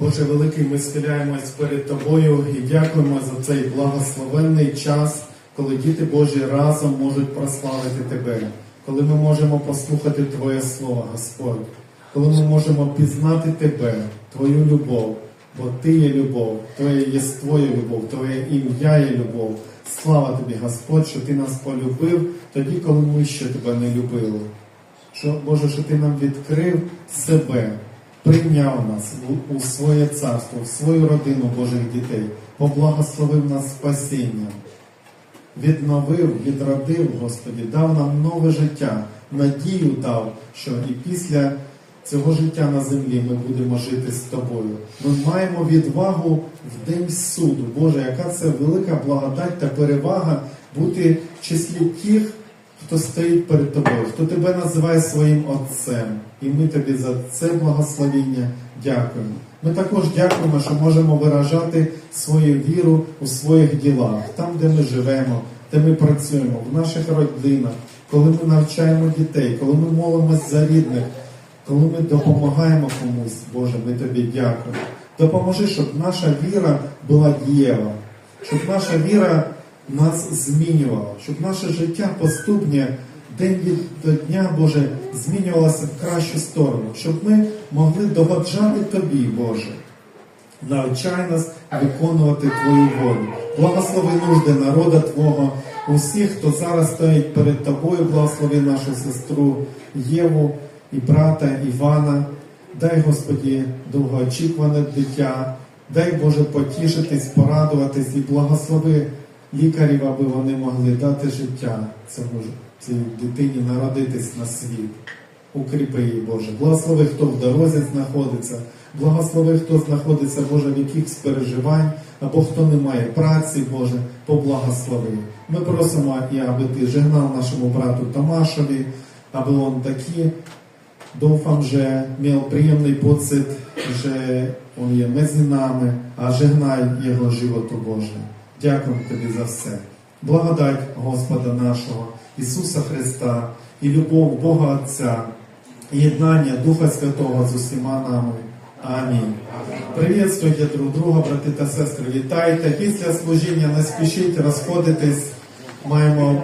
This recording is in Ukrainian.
Боже великий, ми схиляємось перед Тобою і дякуємо за цей благословенний час, коли діти Божі разом можуть прославити Тебе, коли ми можемо послухати Твоє Слово, Господь, коли ми можемо пізнати Тебе, Твою любов, бо Ти є любов, Твоє є любов, Твоє ім'я є любов. Слава Тобі, Господь, що Ти нас полюбив тоді, коли ми ще Тебе не любили. Що, Боже, що Ти нам відкрив себе, прийняв нас у, своє царство, в свою родину Божих дітей, поблагословив нас спасінням, відновив, відродив, Господі, дав нам нове життя, надію дав, що і після цього життя на землі ми будемо жити з тобою. Ми маємо відвагу в день суду. Боже, яка це велика благодать та перевага бути в числі тих, хто стоїть перед тобою, хто тебе називає своїм Отцем. І ми тобі за це благословіння дякуємо. Ми також дякуємо, що можемо виражати свою віру у своїх ділах, там, де ми живемо, де ми працюємо, в наших родинах, коли ми навчаємо дітей, коли ми молимось за рідних, коли ми допомагаємо комусь, Боже, ми тобі дякуємо. Допоможи, щоб наша віра була дієва, щоб наша віра нас змінювала, щоб наше життя поступне день від дня, Боже, змінювалося в кращу сторону, щоб ми могли догоджати Тобі, Боже. Навчай нас виконувати Твою волю. Благослови нужди народа Твого, усіх, хто зараз стоїть перед Тобою, благослови нашу сестру Єву і брата Івана. Дай, Господі, довгоочікуване дитя, дай Боже потішитись, порадуватись і благослови лікарів, аби вони могли дати життя цьому цій дитині народитись на світ. Укріпи її, Боже. Благослови, хто в дорозі знаходиться, благослови, хто знаходиться, Боже, в якихось переживань, або хто не має праці, Боже, поблагослови. Ми просимо, і аби ти жигнав нашому брату Томашові, аби он такі Doufam, že měl příjemný pocit, že on je mezi námi a žehnaj jeho životu Bože. Дякуємо тобі за все. Благодать Господа нашого Ісуса Христа і любов Бога Отця, і єднання Духа Святого з усіма нами. Амінь. Привітствуйте друг друга, брати та сестри. Вітайте. Після служіння не спішіть розходитись. Маємо